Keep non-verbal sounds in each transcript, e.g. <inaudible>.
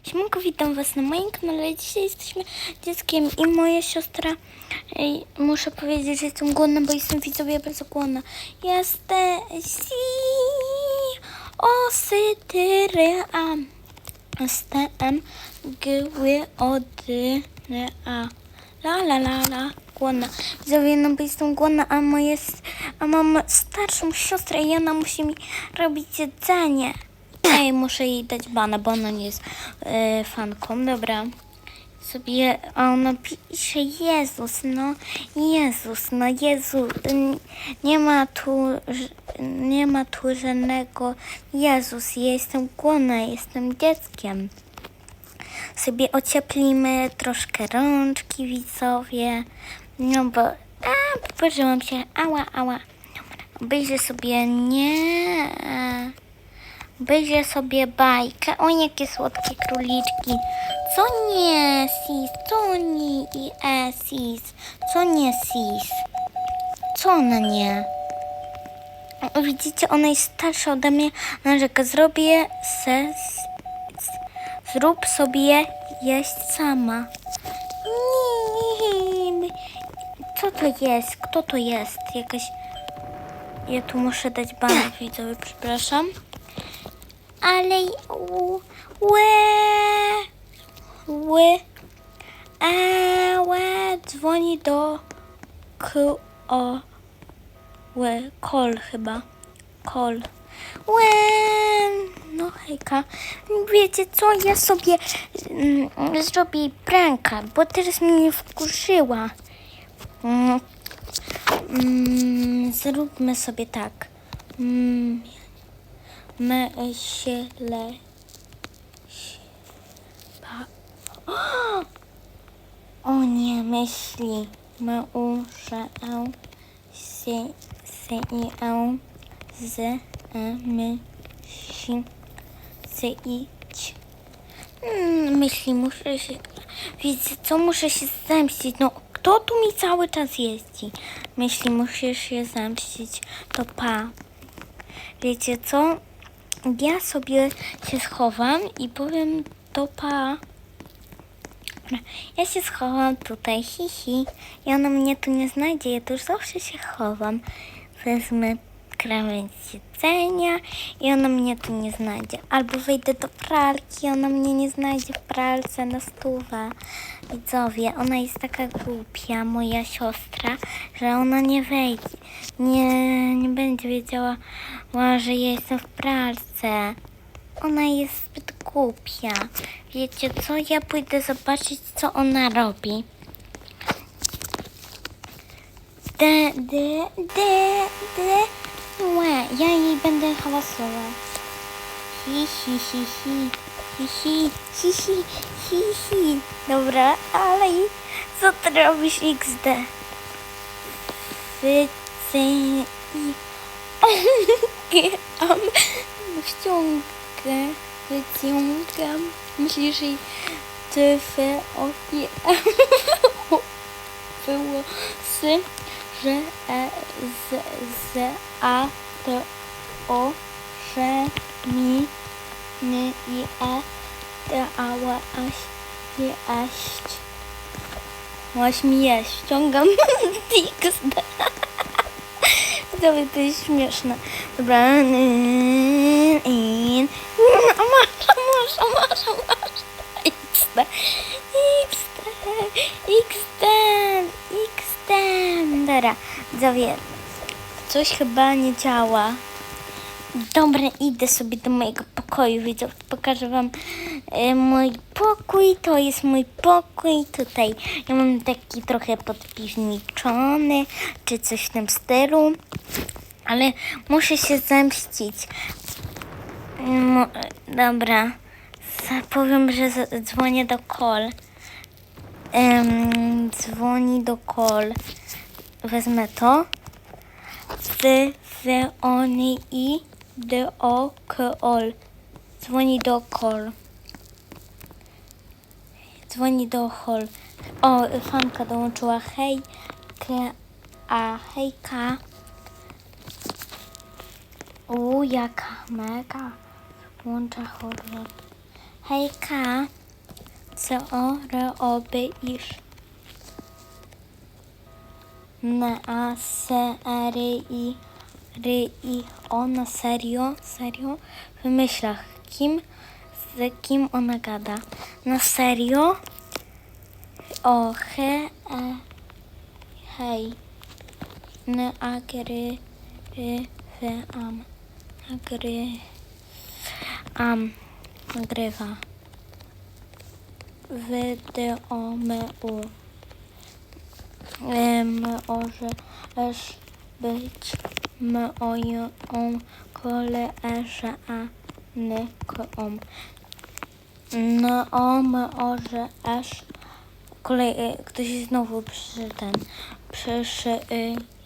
Siemanko, witam was na moim kanale. Dzisiaj jesteśmy dzieckiem i moja siostra. Ej, muszę powiedzieć, że jestem głodna, bo jestem widzowie bardzo głodna. Jestem si osytyry a jestem gły ody a la la la la głodna. Widzowie, no bo jestem głodna, a moje, a mam starszą siostrę i ona musi mi robić jedzenie. Ej, muszę jej dać bana, bo ona nie jest e, fanką. Dobra. Sobie, a ona pisze Jezus, no Jezus, no Jezu, nie ma tu, nie ma tu żadnego Jezus, ja jestem głodna, jestem dzieckiem. Sobie ocieplimy troszkę rączki, widzowie, no bo, a, poparzyłam się, ała, ała. Obejrzę sobie, nie... Obejrzę sobie bajkę. O, jakie słodkie króliczki. Co nie, sis? Co nie i e, sis? Co nie, sis? Co ona nie? Widzicie, ona jest starsza ode mnie. Narzeka, zrobię se... s- Zrób sobie jeść sama. Nie. Co to jest? Kto to jest? Jakaś... Ja tu muszę dać bana widzowie, przepraszam. Ale łe, łe, łe, dzwoni do k, o, łe, kol chyba, kol. Łe, no hejka, wiecie co, ja sobie mm, zrobię pranka, bo teraz mnie wkurzyła. Mm, mm, zróbmy sobie tak. Mm, myślę. <gasps> O nie, myśli. Muszę się z e, myśli iść. Mm, myśli, muszę się... Wiecie co, muszę się zemścić. No, kto tu mi cały czas jeździ? Myśli, musisz się zemścić. To pa. Wiecie co? Ja sobie się schowam i powiem to pa. Ja się schowam tutaj, hi, hi. I ona mnie tu nie znajdzie, ja tu już zawsze się chowam. Wezmę krawędź jedzenia i ona mnie tu nie znajdzie. Albo wejdę do pralki, ona mnie nie znajdzie w pralce na stówę. Widzowie, ona jest taka głupia, moja siostra, że ona nie wejdzie, nie, nie będzie wiedziała, że ja jestem w pralce. Ona jest zbyt głupia. Wiecie co? Ja pójdę zobaczyć, co ona robi. De, de, de, de. Będę hałasować. Hi, hi, hi, hi. Hi, hi, hi, hi, hi, hi. Dobra, ale i co ty robisz XD? Wycy i Am <laughs> ściągę, wyciągam. Myślisz, że tyfy opie <laughs> włosy, że e, z, z, a, t, o, że, mi, ny, i, e, t, a, ła, aś, je, aść. Masz mi jeść, ściągam. <laughs> Widzowie, <laughs> to jest śmieszne. Dobra. I... Masza, masza, masza, masza. XD. XD. XD. XD. Dobra. Widzowie, coś chyba nie działa. Dobra, idę sobie do mojego pokoju, widzów. Pokażę wam e, mój pokój. To jest mój pokój. Tutaj ja mam taki trochę podpiwniczony, czy coś w tym stylu. Ale muszę się zemścić. Dobra. Powiem, że dzwonię do kol. Dzwoni do kol. Wezmę to. Z, z, oni, i, d, o, k, ol. Dzwoni do kol. Dzwoni do hol. O, fanka dołączyła. Hej, a, hejka. U, jaka mega. Włącza horror. Hejka. Co o, re, o, by, isz. Na, a, se, i, ry, i, o, na serio? Serio? W myślach. Kim, z kim ona gada? Na serio? O, he, e, hej. N, a, gry, ry, wy, am. Gry, am. Nagrywa. Wideo my u. Może być moją koleżanką. No, o, może też kolej, ktoś znowu przy ten, przyszedł,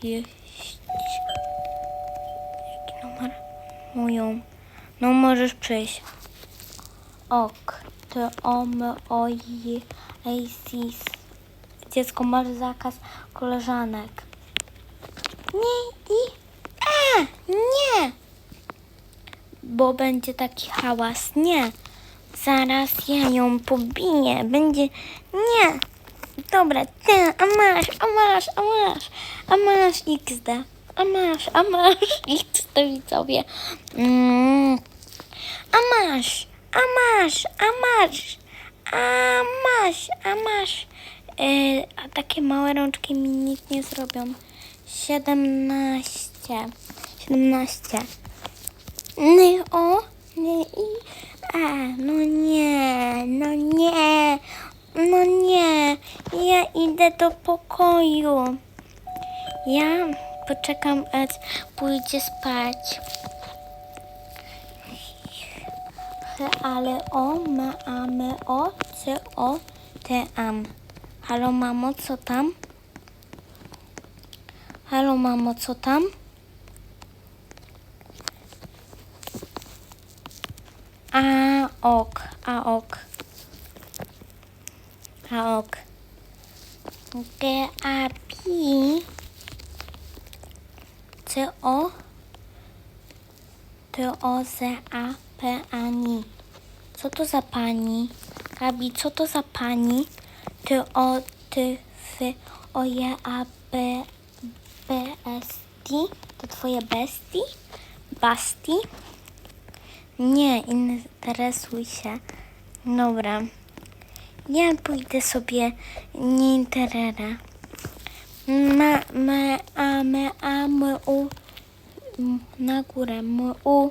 Jaki numer? Moją. No, możesz przyjść. Ok, to om, oj, ejsis. Dziecko, masz zakaz koleżanek. Nie i... Nie! Bo będzie taki hałas. Nie. Zaraz ja ją pobiję. Będzie... Nie. Dobra, ty, a masz, a masz, a masz, a masz XD. A masz, a masz <laughs> XD widzowie. Mm. A masz, a masz, a masz, a masz, a masz. E, a takie małe rączki mi nic nie zrobią. Siedemnaście. Siedemnaście. Nie, o, nie, i, a, no nie, no nie, no nie. Ja idę do pokoju. Ja poczekam, aż pójdzie spać. Ale o, ma, a, me, o, c, o, t, am. Halo, mamo, co tam? Halo, mamo, co tam? A, ok, a, ok. A, ok. G, a, pi. C, o. T, o, z, a, p, a, ni. Co to za pani? Gabi, co to za pani? Ty, o, ty, fy, o, je, a, b, b, s, t. To twoje bestii? Basti? Nie, interesuj się. Dobra. Ja pójdę sobie nie interera. Ma, me, a, me, a, m, u. Na górę. M, u,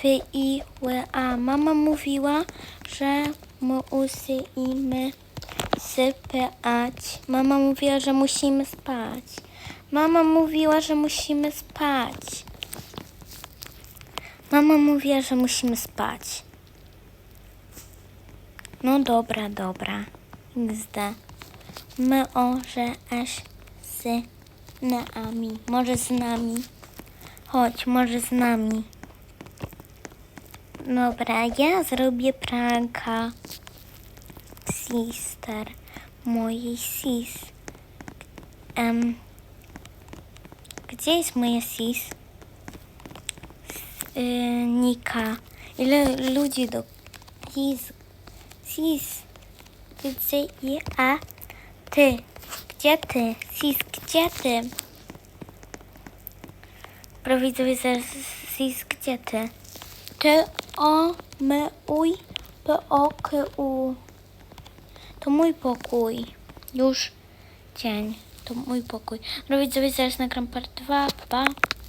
fy, i, ły, a. Mama mówiła, że m, u, sy, i, my, sypać. Mama mówiła, że musimy spać. Mama mówiła, że musimy spać. Mama mówiła, że musimy spać. No dobra, dobra. XD. My o, że aż z nami. Może z nami. Chodź, może z nami. Dobra, ja zrobię pranka. Sister. Mojej sis. Em, gdzie jest moja sis? Yy, Nika. Ile ludzi do... Sis. Sis. Gdzie i a ty? Gdzie ty? Sis, gdzie ty? Zaraz Sis, gdzie ty? Ty, o, my, uj, p, o, k, u. To mój pokój. Już dzień. To mój pokój. No widzowie, zaraz nagram part 2. Pa. pa.